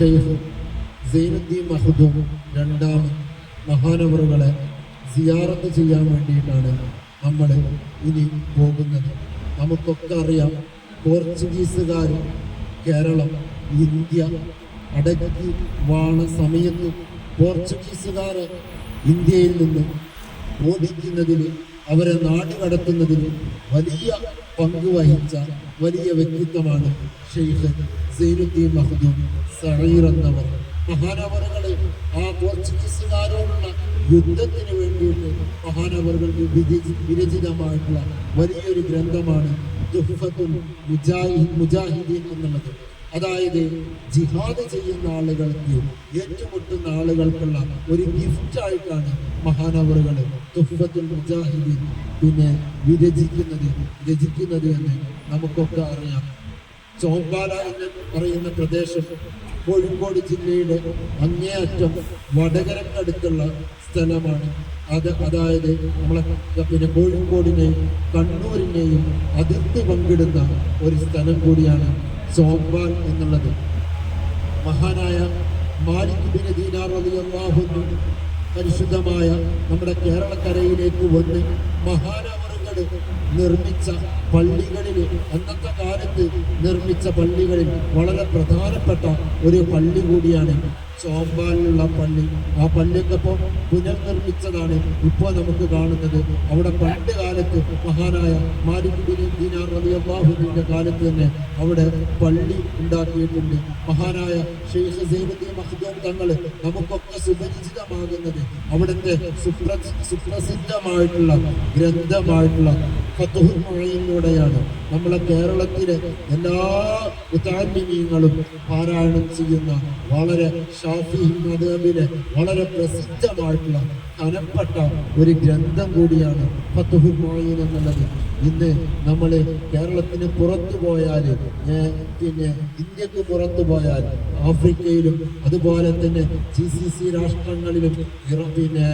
സൈനുദ്ദീൻ മഹദും രണ്ടാം മഹാനവറുകളെ സിയാറത്ത് ചെയ്യാൻ വേണ്ടിയിട്ടാണ് നമ്മൾ ഇനി പോകുന്നത്. നമുക്കൊക്കെ അറിയാം പോർച്ചുഗീസുകാർ കേരളം ഇന്ത്യ അടക്കി വാണ സമയത്ത് പോർച്ചുഗീസുകാർ ഇന്ത്യയിൽ നിന്ന് ഓടിക്കുന്നതിൽ അവരെ നാട് കടത്തുന്നതിൽ വലിയ പങ്ക് വഹിച്ച വലിയ വ്യക്തിത്വമാണ് ഷെയ്ഖ് സൈനുദ്ദീൻ മഹദൂം സഹീർ എന്നവർ. മഹാനവറുകളെ ആ പോർച്ചുഗീസുകാരോടുള്ള യുദ്ധത്തിന് വേണ്ടിയിട്ട് മഹാനവറുകൾക്ക് വിരചി- വിരചിതമായിട്ടുള്ള വലിയൊരു ഗ്രന്ഥമാണ് തുഹ്ഫത്തുൽ മുജാഹി മുജാഹിദീൻ എന്നുള്ളത്. അതായത് ജിഹാദ് ചെയ്യുന്ന ആളുകൾക്ക് ഏറ്റുമുട്ടുന്ന ആളുകൾക്കുള്ള ഒരു ഗിഫ്റ്റ് ആയിട്ടാണ് മഹാനവറുകൾ മുജാഹിദീൻ പിന്നെ വിരചിക്കുന്നത് രചിക്കുന്നത് എന്ന് നമുക്കൊക്കെ അറിയാം. ചോമ്പാല എന്ന് പറയുന്ന പ്രദേശം കോഴിക്കോട് ജില്ലയുടെ അങ്ങേയറ്റം വടകരക്കടുത്തുള്ള സ്ഥലമാണ്. അത് അതായത് നമ്മളെ പിന്നെ കോഴിക്കോടിനെയും കണ്ണൂരിനെയും അതിർത്തി പങ്കിടുന്ന ഒരു സ്ഥലം കൂടിയാണ് ചോമ്പാൽ എന്നുള്ളത്. മഹാനായ മാലിക് ബിൻ ദീനാർ റളിയല്ലാഹു അൻഹു പരിശുദ്ധമായ നമ്മുടെ കേരളക്കരയിലേക്ക് വന്ന് മഹാനവറുകൾ നിർമ്മിച്ച പള്ളികളിൽ അന്നത്തെ കാലത്ത് നിർമ്മിച്ച പള്ളികളിൽ വളരെ പ്രധാനപ്പെട്ട ഒരു പള്ളി കൂടിയാണ് ചോമ്പാലിലുള്ള പള്ളി. ആ പള്ളിയൊക്കെ പുനർനിർമ്മിച്ചതാണ് ഇപ്പോൾ നമുക്ക് കാണുന്നത്. അവിടെ പണ്ട് കാലത്ത് മഹാനായ മാലിക് ബിൻ ദീനാർ റളിയല്ലാഹുവിന്റെ കാലത്ത് തന്നെ അവിടെ പള്ളി ഉണ്ടാക്കിയിട്ടുണ്ട്. മഹാനായ ഷെയ്ഖ് സൈനുദ്ദീൻ തങ്ങൾ നമുക്കൊക്കെ സുപരിചിതമാകുന്നത് അവിടുത്തെ സുപ്ര സുപ്രസിദ്ധമായിട്ടുള്ള ഗ്രന്ഥമായിട്ടുള്ള ഫത്തുഹുൽ നമ്മളെ കേരളത്തിലെ എല്ലാ ഉത്താന്യങ്ങളും പാരായണം ചെയ്യുന്ന വളരെ ഷാഫി മദബിലെ വളരെ പ്രസിദ്ധമായിട്ടുള്ള കനപ്പെട്ട ഒരു ഗ്രന്ഥം കൂടിയാണ് ഫത്തുഹുൽ മുഈൻ എന്നുള്ളത്. ഇന്ന് നമ്മൾ കേരളത്തിന് പുറത്തു പോയാൽ പിന്നെ ഇന്ത്യയ്ക്ക് പുറത്തു പോയാൽ ആഫ്രിക്കയിലും അതുപോലെ തന്നെ ജി സി സി രാഷ്ട്രങ്ങളിലും പിന്നെ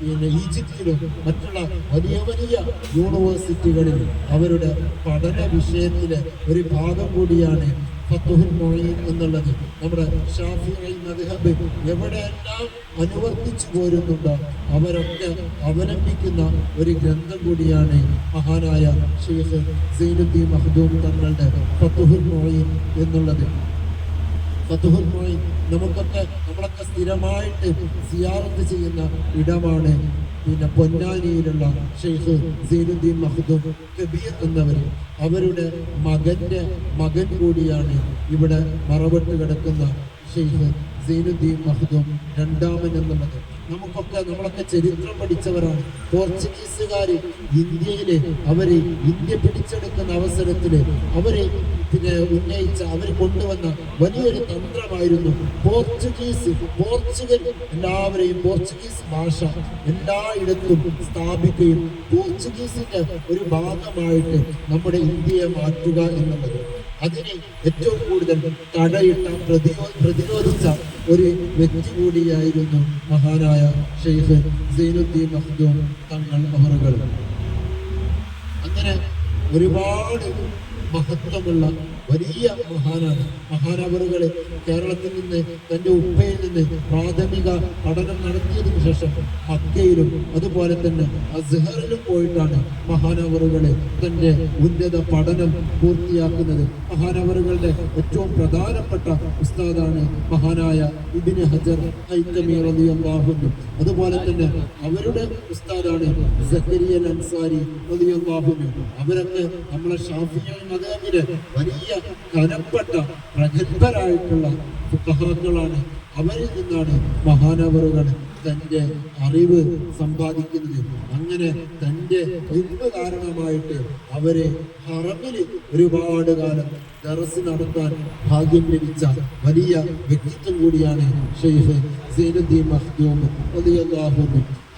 പിന്നെ ഈജിപ്തിലും മറ്റുള്ള വലിയ വലിയ യൂണിവേഴ്സിറ്റികളിൽ അവരുടെ പഠന വിഷയത്തിലെ ഒരു ഭാഗം കൂടിയാണ് മൊയ്ൻ എന്നുള്ളത് നമ്മുടെ ഷാഫിഈ മദ്ഹബ് എവിടെയെല്ലാം അനുവർത്തിച്ചു പോരുന്നുണ്ടോ അവരൊക്കെ അവലംബിക്കുന്ന ഒരു ഗ്രന്ഥം കൂടിയാണ് മഹാനായ ഷെയ്ഖ് സൈനുദ്ദീൻ മഹദൂം തങ്ങളുടെ ഫത്തുഹുൽ മൊയ്ൻ എന്നുള്ളത്. ഫത്തുഹുൽ മൊയ്ൻ നമുക്കൊക്കെ നമ്മളൊക്കെ സ്ഥിരമായിട്ട് സിയാറത്ത് ചെയ്യുന്ന ഇടമാണ് പിന്നെ പൊന്നാനിയിലുള്ള ഷെയ്ഖ് സീനുദ്ദീൻ മഹദൂം കബീർ എന്നവർ അവരുടെ മകന്റെ മകൻ കൂടിയാണ് ഇവിടെ മറവിട്ട് കിടക്കുന്ന ഷെയ്ഖ് സീനുദ്ദീൻ മഹദൂം രണ്ടാമൻ എന്നുള്ളത്. നമുക്കൊക്കെ നമ്മളൊക്കെ ചരിത്രം പഠിച്ചവരാണ്. പോർച്ചുഗീസുകാർ ഇന്ത്യയിലെ അവരെ ഇന്ത്യ പിടിച്ചെടുക്കുന്ന അവസരത്തിൽ അവർ പിന്നെ ഉന്നയിച്ച അവർ കൊണ്ടുവന്ന വലിയൊരു തന്ത്രമായിരുന്നു പോർച്ചുഗീസ് പോർച്ചുഗൽ എല്ലാവരെയും പോർച്ചുഗീസ് ഭാഷ എല്ലായിടത്തും സ്ഥാപിക്കുകയും പോർച്ചുഗീസിന്റെ ഒരു ഭാഗമായിട്ട് നമ്മുടെ ഇന്ത്യയെ മാറ്റുക എന്നുള്ളത്. അതിന് ഏറ്റവും കൂടുതൽ തടയിട്ട പ്രതിരോ പ്രതിരോധിച്ച ഒരു വ്യക്തി കൂടിയായിരുന്നു മഹാനായ ഷെയ്ഖ് സൈനുദ്ദീൻ മഖ്ദൂം തങ്ങൾ അവറുകൾ. അങ്ങനെ ഒരുപാട് മഹത്വമുള്ള വലിയ മഹാനാണ്. മഹാനവറുകൾ കേരളത്തിൽ നിന്ന് തന്റെ ഉപ്പയിൽ നിന്ന് പ്രാഥമിക പഠനം നടത്തിയതിനു ശേഷം മക്കയിലും അതുപോലെ തന്നെ അസ്ഹറിലും പോയിട്ടാണ് മഹാനവറുകൾ തന്റെ ഉന്നത പഠനം പൂർത്തിയാക്കുന്നത്. മഹാനവറുകളുടെ ഏറ്റവും പ്രധാനപ്പെട്ട ഉസ്താദാണ് മഹാനായ ഇബിന് ഹജർ അൻഹു. അതുപോലെ തന്നെ അവരുടെ ഉസ്താദാണ് സക്കരിയൽ അൻസാരി അൻഹു. അവരൊക്കെ നമ്മളെ ഷാഫിയ മദാബിലെ വലിയ കനപ്പെട്ട പ്രഗത്ഭരായിട്ടുള്ള ഫുഖഹാക്കളാണ്. അവരിൽ നിന്നാണ് മഹാനവറുകൾ തന്റെ അറിവ് സമ്പാദിക്കുന്നത്. അങ്ങനെ തന്റെ ഇന്ന് കാരണമായിട്ട് അവരെ ഹറമിൽ ഒരുപാട് കാലം ദറസ് നടത്താൻ ഭാഗ്യം ലഭിച്ച വലിയ വ്യക്തിത്വം കൂടിയാണ് ഷെയ്ഖ് സൈനുദ്ദീൻ അൻഹു.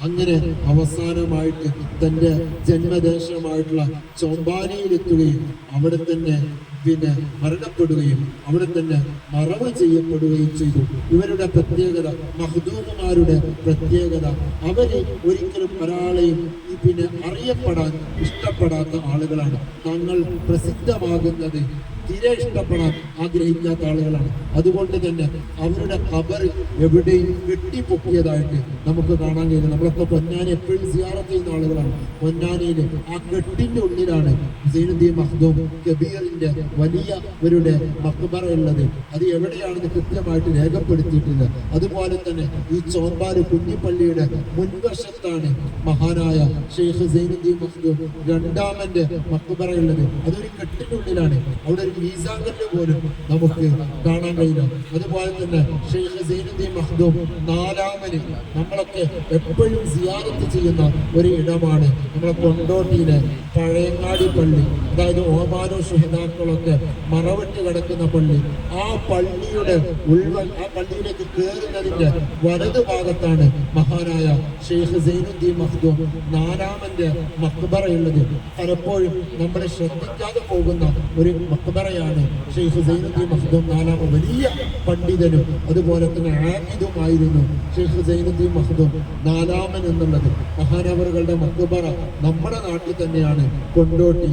അങ്ങനെ അവസാനമായിട്ട് തന്റെ ജന്മദേശമായിട്ടുള്ള ചോമ്പാലിയിലെത്തുകയും അവിടെ തന്നെ പിന്നെ മരണപ്പെടുകയും അവിടെ തന്നെ മറവ് ചെയ്യപ്പെടുകയും ചെയ്തു. ഇവരുടെ പ്രത്യേകത മഹദൂമുമാരുടെ പ്രത്യേകത അവർ ഒരിക്കലും ഒരാളെയും പിന്നെ അറിയപ്പെടാൻ ഇഷ്ടപ്പെടാത്ത ആളുകളാണ്. തങ്ങൾ പ്രസിദ്ധമാകുന്നത് തീരെ ഇഷ്ടപ്പെടാൻ ആഗ്രഹിക്കാത്ത ആളുകളാണ്. അതുകൊണ്ട് തന്നെ അവരുടെ ഖബർ എവിടെയും കെട്ടിപ്പൊക്കിയതായിട്ട് നമുക്ക് കാണാൻ കഴിയും നമ്മളൊക്കെ പൊന്നാനി എപ്പോഴും സിയാറത്ത് ചെയ്യുന്ന ആളുകളാണ്. പൊന്നാനിയിൽ ആ കെട്ടിന്റെ ഉള്ളിലാണ് സൈനുദ്ദീൻ മഹ്ദൂം കബീറിന്റെ വലിയ അവരുടെ മക്ബറ ഉള്ളത്. അത് എവിടെയാണെന്ന് കൃത്യമായിട്ട് രേഖപ്പെടുത്തിയിട്ടില്ല. അതുപോലെ തന്നെ ഈ ചോമ്പാൽ കുഞ്ഞിപ്പള്ളിയുടെ മുൻവശത്താണ് മഹാനായ ഷെയ്ഖ് സൈനുദ്ദീൻ മഹ്ദൂം രണ്ടാമന്റെ മക്ബറ ഉള്ളത്. അതൊരു കെട്ടിനുള്ളിലാണ് അവിടെ ഒരു മീസാങ്കല്ല് പോലും നമുക്ക് കാണാൻ കഴിയില്ല. അതുപോലെ തന്നെ ഷെയ്ഖ് സൈനുദ്ദീൻ മഖ്ദൂം നാലാമന് നമ്മളൊക്കെ എപ്പോഴും സിയാറത്ത് ചെയ്യുന്ന ഒരു ഇടമാണ് നമ്മളെ കൊണ്ടോട്ടിയിലെ പഴയങ്ങാടി പള്ളി. അതായത് ഓമാനോ സുഹിതാക്കളൊക്കെ മറവിട്ട് കിടക്കുന്ന പള്ളി. ആ പള്ളിയുടെ ഉൾവൻ ആ പള്ളിയിലേക്ക് കയറുന്നതിന്റെ വലതു ഭാഗത്താണ് മഹാനായ ഷെയ്ഖ് സൈനുദ്ദീൻ മഖ്ദൂം നാലാമന്റെ മക്ബറയുള്ളത്. പലപ്പോഴും നമ്മളെ ശ്രദ്ധിക്കാതെ പോകുന്ന ഒരു മക്ബറയാണ് ഷെയ്ഖ് സൈനുദ്ദീൻ മഖ്ദൂം നാലാമ വലിയ പണ്ഡിതനും അതുപോലെ തന്നെ ആമിദുമായിരുന്നു ഷെയ്ഖ് സൈനുദ്ദീൻ മഖ്ദൂം നാലാമൻ എന്നുള്ളത്. മഹാനവറുകളുടെ മക്ബറ നമ്മുടെ നാട്ടിൽ തന്നെയാണ് കൊണ്ടോട്ടി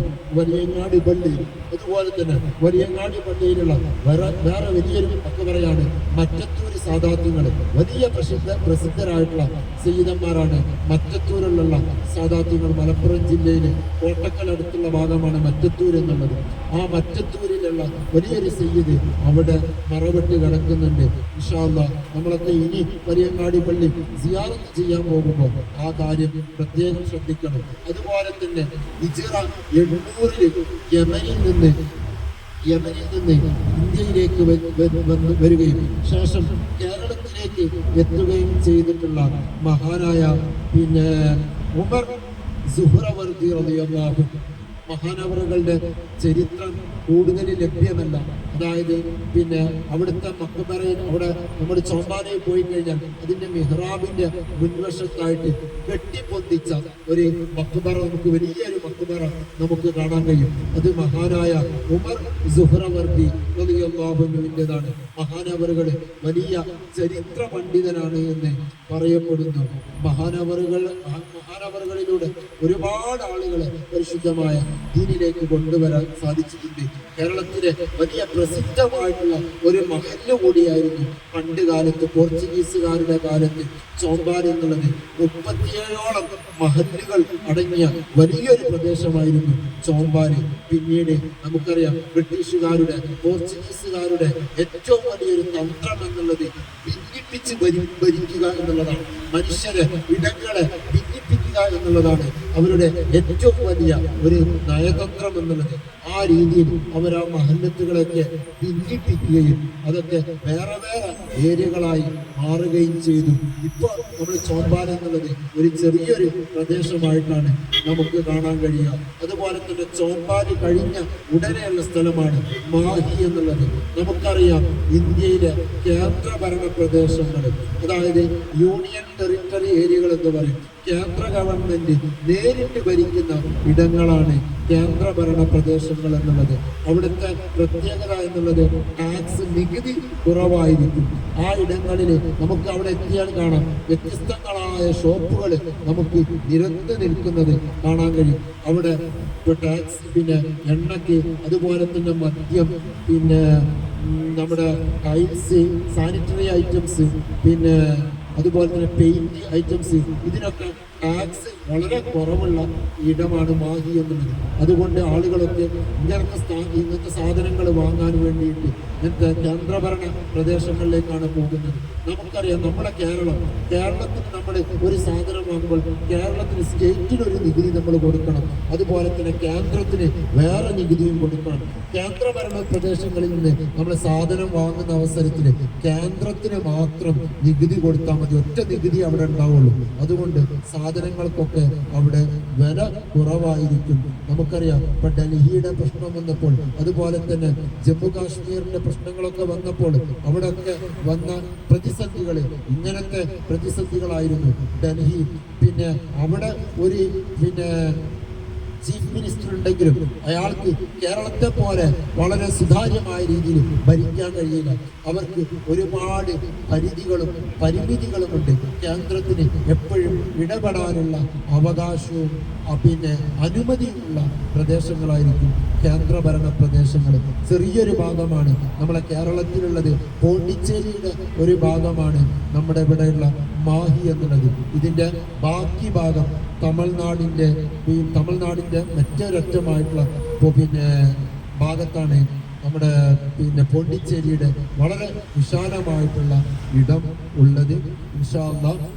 വലിയങ്ങാടി പള്ളി. അതുപോലെ തന്നെ വലിയങ്ങാടി പള്ളിയിലുള്ള വേറെ വേറെ വലിയൊരു മക്ബറയാണ് മറ്റത്തൂര് സാദാത്യങ്ങൾ വലിയ പ്രസിദ്ധ പ്രസിദ്ധരായിട്ടുള്ള സയ്യിദന്മാരാണ് മറ്റത്തൂരിലുള്ള സാധാത്വങ്ങൾ മലപ്പുറം ജില്ലയിലെ കോട്ടക്കൽ അടുത്തുള്ള ഭാഗമാണ് മറ്റത്തൂർ എന്നുള്ളത്. ആ മറ്റത്തൂരിലുള്ള വലിയൊരു സയ്യിദ് അവിടെ മറവിട്ട് കിടക്കുന്നുണ്ട്. വിശാല നമ്മളൊക്കെ ഇനി വലിയ പള്ളി സിയാറത്ത് ചെയ്യാൻ പോകുമ്പോൾ ആ കാര്യം പ്രത്യേകം ശ്രദ്ധിക്കണം. അതുപോലെ തന്നെ ഇജിറ എണ്ണൂറിൽ യമനിൽ നിന്ന് യമനിൽ നിന്ന് ഇന്ത്യയിലേക്ക് വരികയും ശേഷം കേരളത്തിലേക്ക് എത്തുകയും ചെയ്തിട്ടുള്ള മഹാനായ പിന്നെ ഉമർ സുഹ്റവർദി റതിയാഹു മഹാനവറുകളുടെ ചരിത്രം കൂടുതൽ ലഭ്യമല്ല. അതായത് പിന്നെ അവിടുത്തെ മക്കബറയിൽ അവിടെ നമ്മൾ ചോമ്പാനയിൽ പോയി കഴിഞ്ഞാൽ അതിന്റെ മിഹ്റാബിന്റെ മുൻവശത്തായിട്ട് കെട്ടിപ്പൊന്തിച്ച ഒരു മക്കബറ നമുക്ക് വലിയൊരു മക്കബറ നമുക്ക് കാണാൻ കഴിയും. അത് മഹാനായ ഉമർ സുഹ്റവർദി റളിയല്ലാഹുവിന്റെതാണ് മഹാനവറുകൾ വലിയ ചരിത്ര പണ്ഡിതനാണ് എന്ന് പറയപ്പെടുന്നു. മഹാനവറുകൾ മഹാനവറുകളിലൂടെ ഒരുപാട് ആളുകളെ പരിശുദ്ധമായ ദീനിലേക്ക് കൊണ്ടുവരാൻ സാധിച്ചിട്ടുണ്ട്. കേരളത്തിലെ വലിയ പ്രസിദ്ധമായിട്ടുള്ള ഒരു മഹല്ല് കൂടിയായിരുന്നു പണ്ട് കാലത്ത് പോർച്ചുഗീസുകാരുടെ കാലത്ത് ചോമ്പാൽ എന്നുള്ളത്. മുപ്പത്തിയേഴോളം മഹല്ലുകൾ അടങ്ങിയ വലിയൊരു പ്രദേശമായിരുന്നു ചോമ്പാൽ പിന്നീട് നമുക്കറിയാം ബ്രിട്ടീഷുകാരുടെ പോർച്ചുഗീസുകാരുടെ ഏറ്റവും വലിയൊരു തന്ത്രം എന്നുള്ളത് ഭിന്നിപ്പിച്ച് ഭരി ഭരിക്കുക എന്നുള്ളതാണ്. മനുഷ്യരെ ഇടങ്ങളെ ഭിന്നിപ്പിക്കുക എന്നുള്ളതാണ് അവരുടെ ഏറ്റവും വലിയ ഒരു നയതന്ത്രം എന്നുള്ളത്. ആ രീതിയിൽ അവർ ആ മഹല്ലത്തുകളൊക്കെ ഭിന്നിപ്പിക്കുകയും അതൊക്കെ വേറെ വേറെ ഏരിയകളായി മാറുകയും ചെയ്തു. ഇപ്പൊ നമ്മൾ ചോമ്പാൻ എന്നുള്ളത് ഒരു ചെറിയൊരു പ്രദേശമായിട്ടാണ് നമുക്ക് കാണാൻ കഴിയുക. അതുപോലെ തന്നെ ചോമ്പാൻ കഴിഞ്ഞ ഉടനെയുള്ള സ്ഥലമാണ് മാഹി എന്നുള്ളത്. നമുക്കറിയാം ഇന്ത്യയിലെ കേന്ദ്രഭരണ പ്രദേശങ്ങൾ അതായത് യൂണിയൻ ടെറിട്ടറി ഏരിയകൾ എന്ന് പറയും. കേന്ദ്ര ഗവൺമെന്റ് നേരിട്ട് ഭരിക്കുന്ന ഇടങ്ങളാണ് കേന്ദ്ര ഭരണ പ്രദേശങ്ങൾ എന്നുള്ളത്. അവിടുത്തെ പ്രത്യേകത എന്നുള്ളത് ടാക്സ് നികുതി കുറവായിരിക്കും. ആ ഇടങ്ങളിൽ നമുക്ക് അവിടെ എത്തിയാൽ കാണാം. വ്യത്യസ്തങ്ങളായ ഷോപ്പുകൾ നമുക്ക് നിരന്ന് നിൽക്കുന്നത് കാണാൻ കഴിയും. അവിടെ ടാക്സ് പിന്നെ എണ്ണയ്ക്ക് അതുപോലെ തന്നെ മദ്യം പിന്നെ നമ്മുടെ ടൈൽസ് സാനിറ്ററി ഐറ്റംസ് പിന്നെ അതുപോലെ തന്നെ പെയിന്റ് ഐറ്റംസ് ഇതിനൊക്കെ ടാക്സ് വളരെ കുറവുള്ള ഇടമാണ് മാഹി എന്നുള്ളത്. അതുകൊണ്ട് ആളുകളൊക്കെ ഇങ്ങനത്തെ ഇങ്ങനത്തെ സാധനങ്ങൾ വാങ്ങാൻ വേണ്ടിയിട്ട് ഇങ്ങനത്തെ കേന്ദ്രഭരണ പ്രദേശങ്ങളിലേക്കാണ് പോകുന്നത്. നമുക്കറിയാം നമ്മുടെ കേരളം കേരളത്തിന് നമ്മൾ ഒരു സാധനം വാങ്ങുമ്പോൾ കേരളത്തിന് സ്റ്റേറ്റിന് ഒരു നികുതി നമ്മൾ കൊടുക്കണം. അതുപോലെ തന്നെ കേന്ദ്രത്തിന് വേറെ നികുതിയും കൊടുക്കണം. കേന്ദ്രഭരണ പ്രദേശങ്ങളിൽ നിന്ന് നമ്മൾ സാധനം വാങ്ങുന്ന അവസരത്തിൽ കേന്ദ്രത്തിന് മാത്രം നികുതി കൊടുത്താൽ മതി. ഒറ്റ നികുതി അവിടെ ഉണ്ടാവുള്ളൂ. അതുകൊണ്ട് സാധനങ്ങൾക്കൊക്കെ അവിടെ വില കുറവായിരിക്കും നമുക്കറിയാം ഇപ്പൊ ഡൽഹിയുടെ പ്രശ്നം വന്നപ്പോൾ അതുപോലെ തന്നെ ജമ്മു കാശ്മീരിന്റെ പ്രശ്നങ്ങളൊക്കെ വന്നപ്പോൾ അവിടെയൊക്കെ വന്ന പ്രതിസന്ധികൾ ഇങ്ങനത്തെ പ്രതിസന്ധികളായിരുന്നു ഡൽഹി. പിന്നെ അവിടെ ഒരു പിന്നെ ചീഫ് മിനിസ്റ്റർ ഉണ്ടെങ്കിലും അയാൾക്ക് കേരളത്തെ പോലെ വളരെ സുതാര്യമായ രീതിയിൽ ഭരിക്കാൻ കഴിയില്ല. അവർക്ക് ഒരുപാട് പരിധികളും പരിമിതികളും ഉണ്ട്. കേന്ദ്രത്തിന് എപ്പോഴും ഇടപെടാനുള്ള അവകാശവും പിന്നെ അനുമതിയുള്ള പ്രദേശങ്ങളായിരിക്കും കേന്ദ്രഭരണ പ്രദേശങ്ങൾ ചെറിയൊരു ഭാഗമാണ്. നമ്മളെ കേരളത്തിലുള്ളത് പോണ്ടിച്ചേരിയുടെ ഒരു ഭാഗമാണ്. നമ്മുടെ ഇവിടെയുള്ള മാഹി എന്നുള്ളത്. ഇതിന്റെ ബാക്കി ഭാഗം തമിഴ്നാടിന്റെ ഈ തമിഴ്നാടിന്റെ മറ്റൊരറ്റമായിട്ടുള്ള പിന്നെ ഭാഗത്താണ് നമ്മുടെ പിന്നെ പോണ്ടിച്ചേരിയുടെ വളരെ വിശാലമായിട്ടുള്ള ഇടം ഉള്ളത്. വിശാല